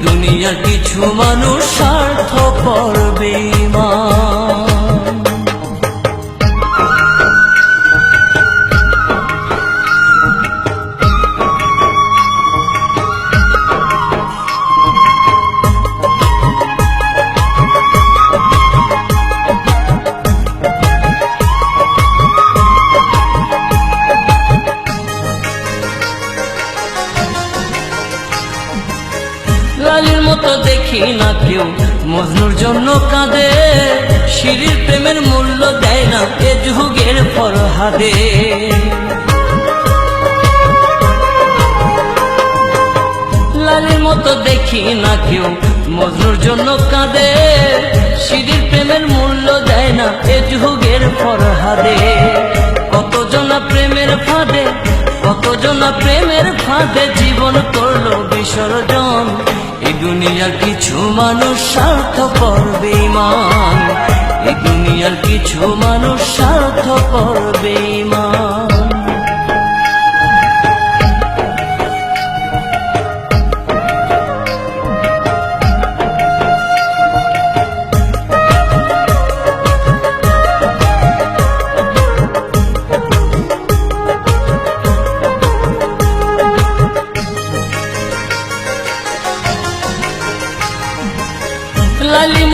দুনিয়ার কিছু মানুষ স্বার্থ করবে মতো দেখি না কেউ। মজনুর জন্য কাঁদে সিঁড়ির প্রেমের মূল্য দেয় না এ যুগের ফরহাদে। লালির মতো দেখি না কেউ, মজনুর জন্য কাঁদে সিঁড়ির প্রেমের মূল্য দেয় না এ যুগের ফরহাদে। কতজনা প্রেমের ফাঁদে দুনিয়ার কিছু মানুষ স্বার্থ করবে মান এই দুনিয়ার কিছু মানুষ স্বার্থ করবে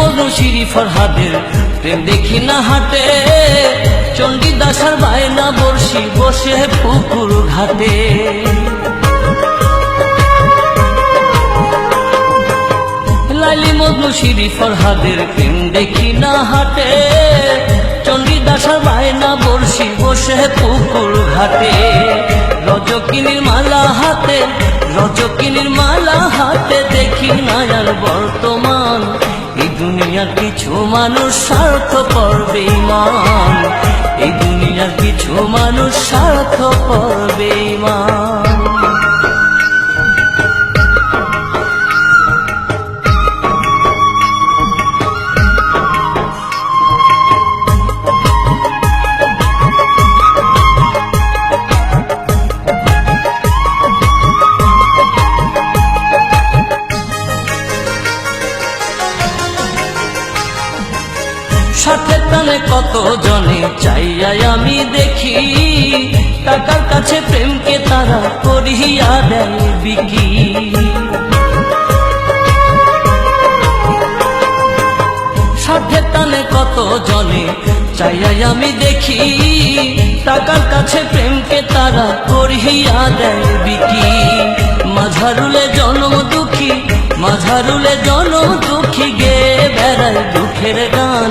মজনু শিরি ফরহাদের প্রেম দেখি না হাটে চণ্ডী দাসার বায়না বর্ষি বসে পুকুর ঘাটে। লালি মজনু শিরি ফরহাদের প্রেম দেখি না বায়না বর্ষি বসে পুকুর ঘাটে। রজকিনীর মালা হাতে রজকিনীর মানুষ স্বার্থ করবে টানে কত জনে চাইয়াই আমি দেখি? টাকার কাছে প্রেমকে তারা করিয়া দেয় বিকি। সাথে টানে কত জনে চাইয়াই আমি দেখি? টাকার কাছে প্রেমকে তারা করিয়া দেয় বিকি। মাঝারুলে জনম দুঃখী, মাঝারুলে জনম দুঃখী গে বেড়ায় দুঃখের গান।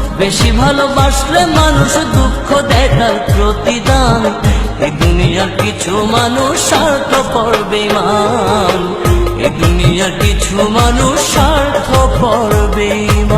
বেশি ভালোবাসলে মানুষ দুঃখ দেখার প্রতিদান। এ দুনিয়ার কিছু মানুষ স্বার্থ করবে মান এ দুনিয়ার কিছু মানুষ স্বার্থ ইমান